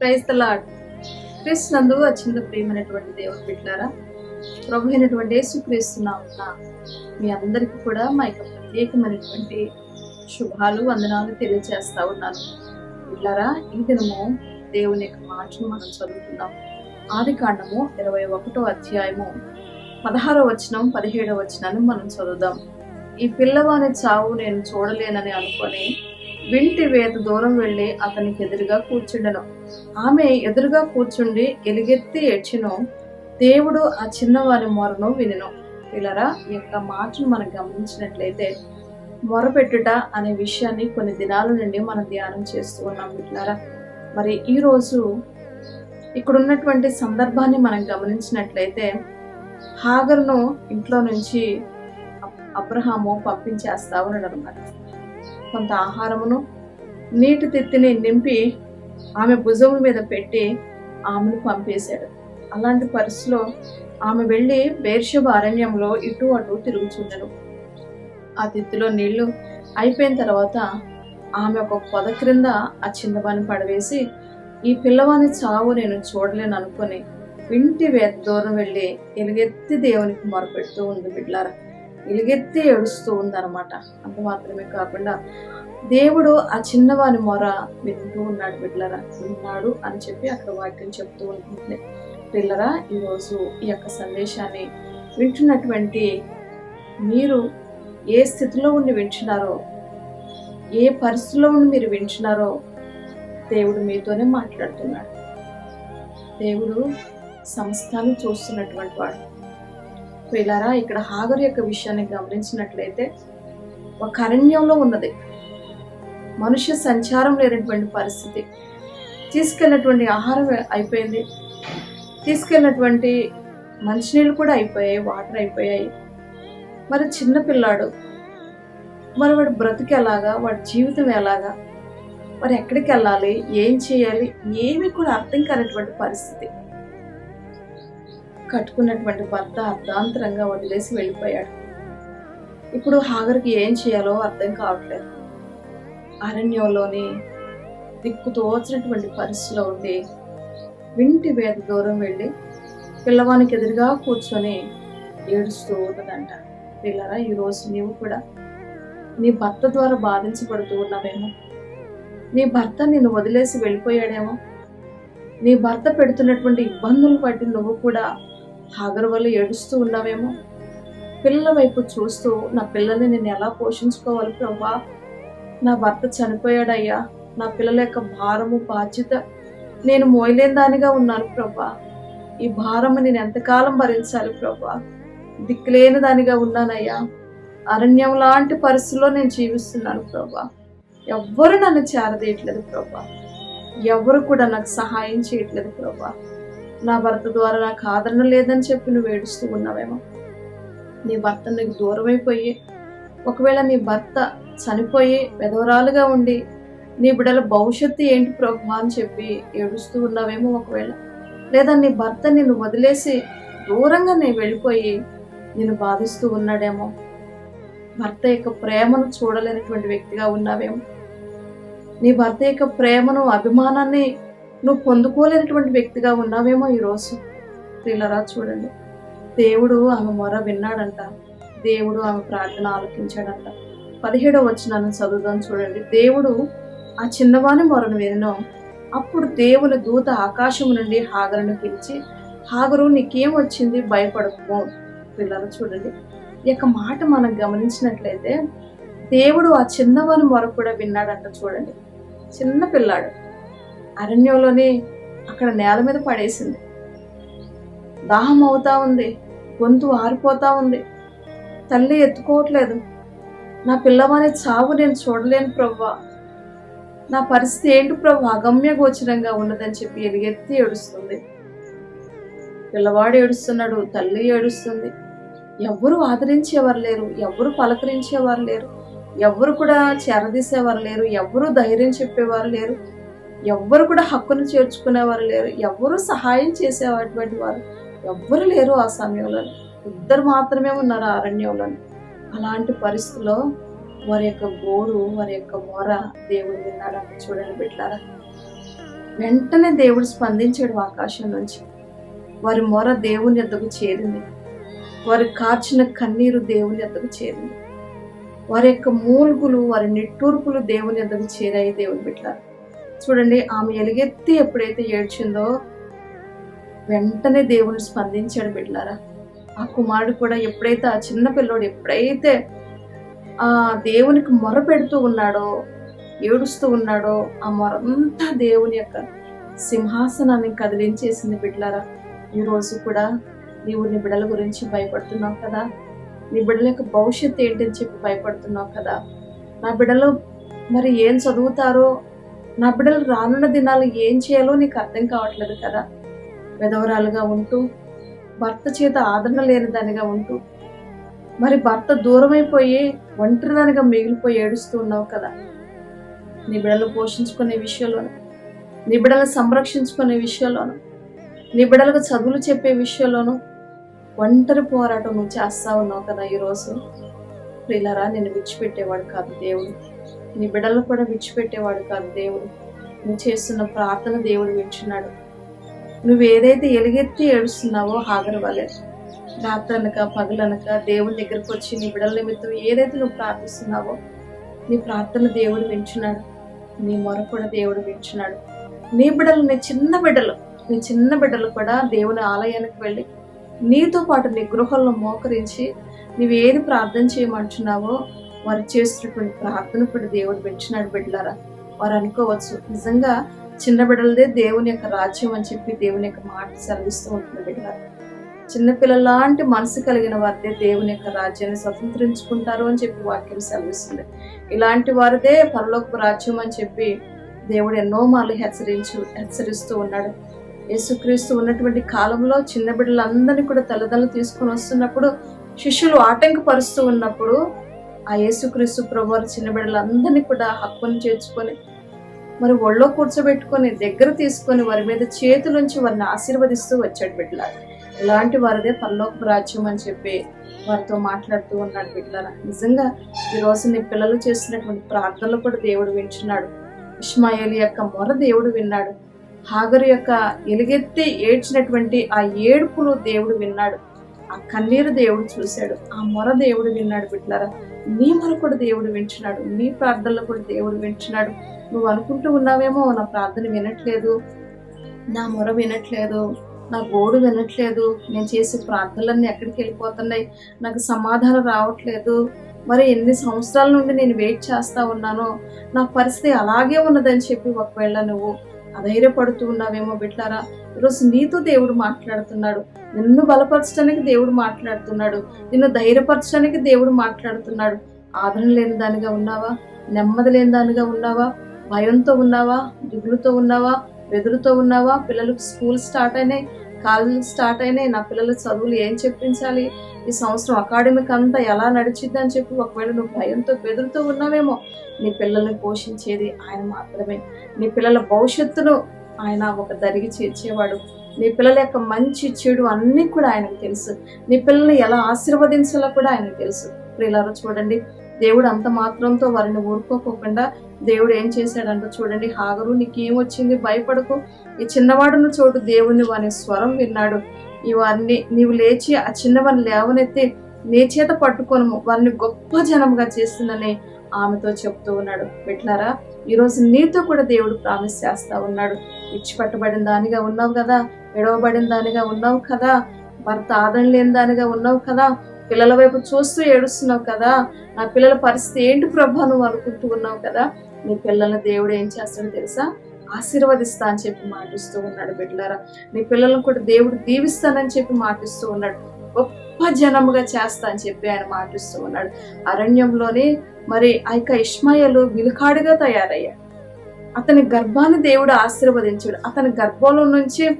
Praise lord క్రీస్తు నందు అత్యంత ప్రియమైనటువంటి దేవుడు బిడ్డారా ప్రభు అయినటువంటి యేసుక్రీస్తున్నామున్న మీ అందరికీ కూడా మా యొక్క ప్రత్యేకమైనటువంటి శుభాలు వందనాలు తెలియజేస్తా ఉన్నాను. బిడ్డారా ఈ దినము దేవుని యొక్క మాటను మనం చదువుతున్నాం ఆది కాండము ఇరవై ఒకటో అధ్యాయము పదహారో వచనం పదిహేడో వచనాన్ని మనం చదువుదాం. ఈ పిల్లవాని చావు నేను చూడలేనని అనుకొని వింటి వేత దూరం వెళ్ళి అతనికి ఎదురుగా కూర్చుండెను. ఆమె ఎదురుగా కూర్చుండి ఎలుగెత్తి ఏడ్చెను. దేవుడు ఆ చిన్నవారి మొరను వినెను. పిల్లరా ఈ యొక్క మాటను మనం గమనించినట్లయితే మొరపెట్టుట అనే విషయాన్ని కొన్ని దినాల నుండి మనం ధ్యానం చేస్తూ ఉన్నాం పిల్లరా మరి ఈరోజు ఇక్కడ ఉన్నటువంటి సందర్భాన్ని మనం గమనించినట్లయితే హాగర్ను ఇంట్లో నుంచి అబ్రహాము పంపించేస్తా ఉన్నాడు అనమాట కొంత ఆహారమును నీటి తిత్తిని నింపి ఆమె భుజం మీద పెట్టి ఆమెను పంపేశాడు. అలాంటి పరిస్థితిలో ఆమె వెళ్ళి బేర్షబ అరణ్యంలో ఇటు అటు తిరుగుచుండను. ఆ తిత్తిలో నీళ్ళు అయిపోయిన తర్వాత ఆమె ఒక పొద క్రింద ఆ చిన్నవాణి పడవేసి ఈ పిల్లవాని చావు నేను చూడలేను అనుకొని వింటి వేద దూరం వెళ్ళి ఎలుగెత్తి దేవునికి మొరపెడుతూ ఉంది బిడ్లారా. ఎలుగెత్తి ఏడుస్తూ ఉందన్నమాట. అంత మాత్రమే కాకుండా దేవుడు ఆ చిన్నవాని మొర వింటూ ఉన్నాడు బిడ్డలరా. విన్నాడు అని చెప్పి అక్కడ వాక్యం చెప్తూ ఉంటుంది. పిల్లరా ఈరోజు ఈ యొక్క సందేశాన్ని వింటున్నటువంటి మీరు ఏ స్థితిలో ఉండి వింటున్నారో ఏ పరిస్థితిలో ఉండి మీరు వింటున్నారో దేవుడు మీతోనే మాట్లాడుతున్నాడు. దేవుడు సంస్థను చూస్తున్నటువంటి వాడు. పిల్లరా ఇక్కడ హాగర్ యొక్క విషయాన్ని గమనించినట్లయితే ఒక అరణ్యంలో ఉన్నది. మనుష్య సంచారం లేనటువంటి పరిస్థితి. తీసుకెళ్ళినటువంటి ఆహారం అయిపోయింది. తీసుకెళ్ళినటువంటి మంచినీళ్ళు కూడా అయిపోయాయి వాటర్ అయిపోయాయి. మరి చిన్న పిల్లాడు మరి వాడి బ్రతుకు ఎలాగా వాడి జీవితం ఎలాగా మరి ఎక్కడికి వెళ్ళాలి ఏం చేయాలి ఏమీ కూడా అర్థం కానటువంటి పరిస్థితి. కట్టుకున్నటువంటి భర్త అర్ధాంతరంగా వదిలేసి వెళ్ళిపోయాడు. ఇప్పుడు హాగర్కి ఏం చేయాలో అర్థం కావట్లేదు. అరణ్యంలోని దిక్కు తోచినటువంటి పరిస్థితిలో ఉండి వింటి వేద దూరం వెళ్ళి పిల్లవానికి ఎదురుగా కూర్చొని ఏడుస్తూ ఉన్నదంట. పిల్లరా ఈరోజు నీవు కూడా నీ భర్త ద్వారా బాధించబడుతూ ఉన్నావేమో. నీ భర్త నిన్ను వదిలేసి వెళ్ళిపోయాడేమో. నీ భర్త పెడుతున్నటువంటి ఇబ్బందులు బట్టి నువ్వు కూడా హాగర్ వల్ల ఏడుస్తూ ఉన్నావేమో? పిల్లల వైపు చూస్తూ నా పిల్లల్ని నేను ఎలా పోషించుకోవాలి ప్రభా నా భర్త చనిపోయాడయ్యా. నా పిల్లల యొక్క భారము బాధ్యత. నేను మోయలేని దానిగా ఉన్నాను ప్రభా ఈ భారము నేను ఎంతకాలం భరించాలి ప్రభా దిక్కులేని దానిగా ఉన్నానయ్యా. అరణ్యం లాంటి పరిస్థితుల్లో నేను జీవిస్తున్నాను ప్రభా ఎవ్వరు నన్ను చేరదీయట్లేదు ప్రభా ఎవరు కూడా నాకు సహాయం చేయట్లేదు ప్రభా నా భర్త ద్వారా నాకు ఆదరణ లేదని చెప్పి నువ్వు ఏడుస్తూ ఉన్నావేమో. నీ భర్త నీకు దూరమైపోయి ఒకవేళ నీ భర్త చనిపోయి విధవరాలుగా ఉండి నీ బిడ్డల భవిష్యత్తు ఏంటి ప్రభు అని చెప్పి ఏడుస్తూ ఉన్నావేమో ఒకవేళ. లేదా నీ భర్త నిన్ను వదిలేసి దూరంగా నేను వెళ్ళిపోయి నేను బాధిస్తూ ఉన్నాడేమో. భర్త యొక్క ప్రేమను చూడలేనటువంటి వ్యక్తిగా ఉన్నావేమో. నీ భర్త యొక్క ప్రేమను అభిమానాన్ని నువ్వు పొందుకోలేనటువంటి వ్యక్తిగా ఉన్నావేమో ఈరోజు ప్రియులరా చూడండి. దేవుడు ఆమె మొర విన్నాడంట. దేవుడు ఆమె ప్రార్థన ఆలకించాడంట. పదిహేడవ వచ్చినాను చదువుదాం చూడండి. దేవుడు ఆ చిన్నవాని మొరను వినను. అప్పుడు దేవుని దూత ఆకాశం నుండి హాగరును పిలిచి హాగరు నీకేం వచ్చింది? భయపడకు. పిల్లలు చూడండి. ఈ యొక్క మాట మనం గమనించినట్లయితే దేవుడు ఆ చిన్నవాని మొర కూడా విన్నాడంట చూడండి. చిన్న పిల్లాడు. అరణ్యంలోనే అక్కడ నేల మీద పడేసింది. దాహం అవుతా ఉంది గొంతు ఆరిపోతా ఉంది. తల్లి ఎత్తుకోవట్లేదు. నా పిల్లవాని చావు నేను చూడలేను ప్రవ్వా. నా పరిస్థితి ఏంటి ప్రభు అగమ్య గోచరంగా ఉన్నదని చెప్పి ఎలుగెత్తి ఏడుస్తుంది. పిల్లవాడు ఏడుస్తున్నాడు తల్లి ఏడుస్తుంది. ఎవ్వరు ఆదరించేవారు లేరు ఎవ్వరు పలకరించేవారు లేరు ఎవ్వరు కూడా చేరదీసేవారు లేరు ఎవ్వరూ ధైర్యం చెప్పేవారు లేరు. ఎవ్వరు కూడా హక్కును చేర్చుకునేవారు లేరు. ఎవ్వరు సహాయం చేసేటువంటి వారు ఎవ్వరు లేరు ఆ సమయంలో. ఇద్దరు మాత్రమే ఉన్నారు అరణ్యంలో. అలాంటి పరిస్థితుల్లో వారి యొక్క గోరు వారి యొక్క మొర దేవుడు విన్నాడని చూడండి బిడ్డారా వెంటనే దేవుడు స్పందించాడు ఆకాశం నుంచి. వారి మొర దేవుని ఎద్దకు చేరింది. వారి కార్చిన కన్నీరు దేవుని ఎద్దకు చేరింది. వారి యొక్క మూలుగులు వారి నిట్టూర్పులు దేవుని ఎద్దకు చేరాయి దేవుని బిడ్డారు చూడండి ఆమె ఎలుగెత్తి ఎప్పుడైతే ఏడ్చిందో వెంటనే దేవుని స్పందించాడు బిడ్డారా ఆ కుమారుడు కూడా ఎప్పుడైతే ఆ చిన్న పిల్లోడు ఎప్పుడైతే ఆ దేవునికి మొర పెడుతూ ఉన్నాడో ఏడుస్తూ ఉన్నాడో ఆ మొరంతా దేవుని యొక్క సింహాసనాన్ని కదిలించేసింది బిడ్డలారా. ఈ రోజు కూడా నీవు నీ బిడ్డల గురించి భయపడుతున్నావు కదా. నీ బిడ్డల యొక్క భవిష్యత్తు ఏంటని చెప్పి భయపడుతున్నావు కదా. నా బిడ్డలు మరి ఏం చదువుతారో నా బిడ్డలు రానున్న దినాలు ఏం చేయాలో నీకు అర్థం కావట్లేదు కదా. విధవరాలుగా ఉంటూ భర్త చేత ఆదరణ లేని దానిగా ఉంటూ మరి భర్త దూరమైపోయి ఒంటరిదానిగా మిగిలిపోయి ఏడుస్తూ ఉన్నావు కదా. నీ బిడ్డలు పోషించుకునే విషయంలోను నీ బిడ్డలు సంరక్షించుకునే విషయంలోను నీ బిడ్డలకు చదువులు చెప్పే విషయంలోను ఒంటరి పోరాటం నువ్వు చేస్తా ఉన్నావు కదా ఈరోజు ప్రియులరా నేను విడిచిపెట్టేవాడు కాదు దేవుడు. నీ బిడ్డలు కూడా విడిచిపెట్టేవాడు కాదు దేవుడు. నువ్వు చేస్తున్న ప్రార్థన దేవుడు వింటున్నాడు. నువ్వు ఏదైతే ఎలుగెత్తి ఏడుస్తున్నావో హాగరు వలె రాత్రనక పగలనక దేవుని దగ్గరకు వచ్చి నీ బిడ్డల నిమిత్తం ఏదైతే నువ్వు ప్రార్థిస్తున్నావో నీ ప్రార్థన దేవుడు వింటున్నాడు. నీ మొర కూడా దేవుడు వింటున్నాడు. నీ బిడ్డలు నీ చిన్న బిడ్డలు నీ చిన్న బిడ్డలు కూడా దేవుని ఆలయానికి వెళ్ళి నీతో పాటు నీ గృహంలో మోకరించి నువ్వు ఏది ప్రార్థన చేయమంటున్నావో వారు చేస్తున్నటువంటి ప్రార్థన ఇప్పుడు దేవుడు పెంచినాడు బిడ్డలారా. వారు అనుకోవచ్చు నిజంగా చిన్న బిడ్డలదే దేవుని యొక్క రాజ్యం అని చెప్పి దేవుని యొక్క మాట సెలవిస్తూ ఉంటుంది బిడ్డలారా. చిన్నపిల్లలాంటి మనసు కలిగిన వారిదే దేవుని యొక్క రాజ్యాన్ని స్వతంత్రించుకుంటారు అని చెప్పి వాక్యం సెలవిస్తుంది. ఇలాంటి వారిదే పరలోక రాజ్యం అని చెప్పి దేవుడు ఎన్నో మార్లు హెచ్చరించు హెచ్చరిస్తూ ఉన్నాడు. యేసుక్రీస్తు ఉన్నటువంటి కాలంలో చిన్న బిడ్డలందరినీ కూడా తల్లిదండ్రులు తీసుకొని వస్తున్నప్పుడు శిష్యులు ఆటంకపరుస్తూ ఉన్నప్పుడు ఆ యేసుక్రీస్తు ప్రభు వారి చిన్న బిడ్డలందరినీ కూడా హక్కును చేర్చుకొని మరి ఒళ్ళో కూర్చోబెట్టుకొని దగ్గర తీసుకొని వారి మీద చేతులుంచి వారిని ఆశీర్వదిస్తూ వచ్చాడు బిడ్డల ఇలాంటి వారిదే పరలోక రాజ్యం అని చెప్పి వారితో మాట్లాడుతూ ఉన్నాడు బిడ్డలారా. నిజంగా ఈ రోజు నీ పిల్లలు చేస్తున్నటువంటి ప్రార్థనలు కూడా దేవుడు వింటున్నాడు. ఇష్మాయేలు యొక్క మొర దేవుడు విన్నాడు. హాగరు యొక్క ఎలుగెత్తి ఏడ్చినటువంటి ఆ ఏడుపులు దేవుడు విన్నాడు. ఆ కన్నీరు దేవుడు చూశాడు. ఆ మొర దేవుడు విన్నాడు బిడ్డారా నీ మొర కూడా దేవుడు వింటున్నాడు. నీ ప్రార్థనలు కూడా దేవుడు వింటున్నాడు. నువ్వు అనుకుంటూ ఉన్నావేమో నా ప్రార్థన వినట్లేదు. నా మొర వినట్లేదు. నా గోడు వినట్లేదు. నేను చేసే ప్రార్థనలన్నీ ఎక్కడికి వెళ్ళిపోతున్నాయి? నాకు సమాధానం రావట్లేదు. మరి ఎన్ని సంవత్సరాల నుండి నేను వెయిట్ చేస్తా ఉన్నానో? నా పరిస్థితి అలాగే ఉన్నదని చెప్పి ఒకవేళ నువ్వు అధైర్యపడుతూ ఉన్నావేమో బిట్లారా ఈరోజు నీతో దేవుడు మాట్లాడుతున్నాడు. నిన్ను బలపరచడానికి దేవుడు మాట్లాడుతున్నాడు. నిన్ను ధైర్యపరచడానికి దేవుడు మాట్లాడుతున్నాడు. ఆదరణ లేని దానిగా ఉన్నావా? నెమ్మది లేని దానిగా ఉన్నావా? భయంతో ఉన్నావా? దిగులుతో ఉన్నావా? వెదురుతో ఉన్నావా? పిల్లలకు స్కూల్ స్టార్ట్ అయినాయి. కాలేజీలు స్టార్ట్ అయినాయి నా పిల్లల చదువులు ఏం చెప్పించాలి? ఈ సంవత్సరం అకాడమిక్ అంతా ఎలా నడిచిద్ది అని చెప్పి ఒకవేళ నువ్వు భయంతో బెదురుతూ ఉన్నావేమో నీ పిల్లల్ని పోషించేది ఆయన మాత్రమే. నీ పిల్లల భవిష్యత్తును ఆయన ఒక దరిగి చేర్చేవాడు. నీ పిల్లల యొక్క మంచి చెడు అన్నీ కూడా ఆయనకు తెలుసు. నీ పిల్లల్ని ఎలా ఆశీర్వదించాలో కూడా ఆయనకు తెలుసు. ప్రియులారా చూడండి. దేవుడు అంత మాత్రంతో వారిని ఊరుకోకోకుండా దేవుడు ఏం చేశాడంటే చూడండి. హాగరు నీకేం వచ్చింది భయపడకు. ఈ చిన్నవాడును చోటు దేవుని వాని స్వరం విన్నాడు. ఇవన్నీ నీవు లేచి ఆ చిన్నవాడిని లేవనెత్తి నీ చేత పట్టుకోను వారిని గొప్ప జనముగా చేస్తుందని ఆమెతో చెప్తూ ఉన్నాడు. బిట్లారా ఈరోజు నీతో కూడా దేవుడు ప్రామిస్ చేస్తా ఉన్నాడు. ఇచ్చిపట్టబడిన దానిగా ఉన్నావు కదా ఎడవబడిన దానిగా ఉన్నావు కదా భర్త ఆదరణ లేని దానిగా ఉన్నావు కదా పిల్లల వైపు చూస్తూ ఏడుస్తున్నావు కదా నా పిల్లల పరిస్థితి ఏంటి ప్రభా నువ్వు అనుకుంటూ ఉన్నావు కదా? నీ పిల్లల్ని దేవుడు ఏం చేస్తాడో తెలుసా? ఆశీర్వదిస్తా అని చెప్పి మాటిస్తూ ఉన్నాడు బిడ్డలారా. నీ పిల్లలను కూడా దేవుడు దీవిస్తానని చెప్పి మాటిస్తూ ఉన్నాడు. గొప్ప జనముగా చేస్తా అని చెప్పి ఆయన మాటిస్తూ ఉన్నాడు. అరణ్యంలోనే మరి ఆ యొక్క ఇష్మాయలు విలుకాడుగా తయారయ్యాడు. అతని గర్భాన్ని దేవుడు ఆశీర్వదించాడు. అతని గర్భంలో నుంచి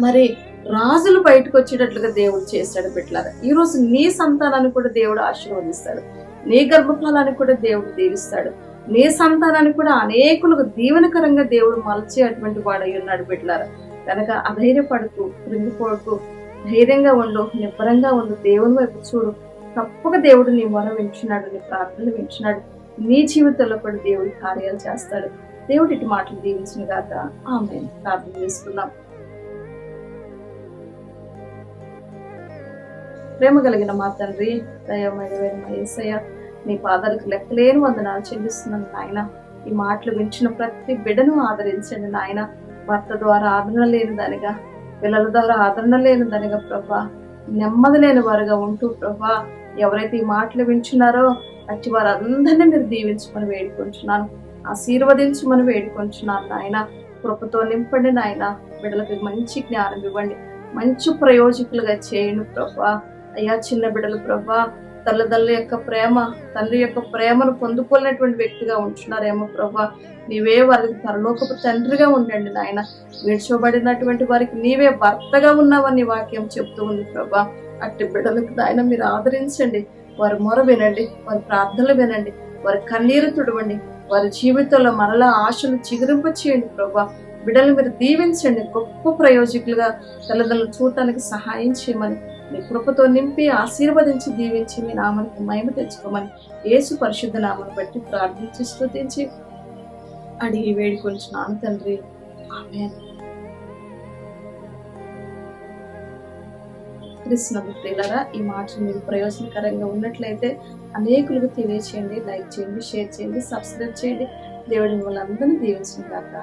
మరి రాజులు బయటకు వచ్చేటట్లుగా దేవుడు చేశాడు బిడ్డలారా. ఈ రోజు నీ సంతానాన్ని కూడా దేవుడు ఆశీర్వదిస్తాడు. నీ గర్భఫలాన్ని కూడా దేవుడు దీవిస్తాడు నీ సంతానాన్ని కూడా అనేకులకు దీవెనకరంగా దేవుడు మలచే అటువంటి వాడై ఉన్నాడు బిడ్డలారా. కనుక అధైర్యపడుతూ కృంగిపోడుతూ ధైర్యంగా ఉండు నిబ్బరంగా ఉండు దేవుని వైపు చూడు. తప్పక దేవుడు నీ మొర వింటున్నాడు నీ ప్రార్థనలు వింటున్నాడు నీ జీవితంలో కూడా దేవుడు కార్యాలు చేస్తాడు. దేవుడి ఇటు మాటలు దీవించిన గాక ఆమె ప్రార్థన చేసుకున్నాం ప్రేమ కలిగిన మా తండ్రి దయమైన మా యేసయ్య నీ పాదాలకు లెక్కలేని వందనాలు చెల్లిస్తున్నాను నాయన. ఈ మాటలు వించిన ప్రతి బిడ్డను ఆదరించండి నాయన. భర్త ద్వారా ఆదరణ లేని దానిగా పిల్లల ద్వారా ఆదరణ లేని దానిగా ప్రభా నెమ్మది లేని వారుగా ఉంటూ ప్రభా ఎవరైతే ఈ మాటలు వింటున్నారో అట్టి వారందరినీ మీరు దీవించమని వేడుకుంటున్నాను ఆశీర్వదించమని వేడుకుంటున్నాను నాయన. కృపతో నింపండి నాయన. బిడ్డలకు మంచి జ్ఞానం ఇవ్వండి. మంచి ప్రయోజకులుగా చేయండి ప్రభా. అయ్యా చిన్న బిడ్డలు ప్రభా తల్లిదండ్రుల యొక్క ప్రేమ తండ్రి యొక్క ప్రేమను పొందుకోలేనటువంటి వ్యక్తిగా ఉంటున్నారేమో ప్రభా. నీవే వారికి పరలోకపు తండ్రిగా ఉండండి నాయన. విడిచబడినటువంటి వారికి నీవే భర్తగా ఉన్నావని వాక్యం చెప్తూ ఉంది ప్రభా. అట్టి బిడ్డలకు నాయన మీరు ఆదరించండి. వారి మొర వినండి వారి ప్రార్థనలు వినండి వారి కన్నీరు తుడవండి వారి జీవితంలో మరలా ఆశలు చిగురింప చేయండి ప్రభా. బిడ్డలు మీరు దీవించండి గొప్ప ప్రయోజకులుగా తల్లిదండ్రులు చూడటానికి సహాయం చేయమని మీ కృపతో నింపి ఆశీర్వదించి దీవించి మీ నామానికి మహిమ తెచ్చుకోమని యేసు పరిశుద్ధ నామను బట్టి ప్రార్థించి స్థుతించి అడిగి వేడుకొంచున్నాను తండ్రి. ఆమె కృష్ణ ప్రియులరా ఈ మాటలు మీకు ప్రయోజనకరంగా ఉన్నట్లయితే అనేకులకు తెలియచేయండి లైక్ చేయండి షేర్ చేయండి సబ్స్క్రైబ్ చేయండి. దేవుడి మిమ్మల్ని అందరినీ దీవించిన కాక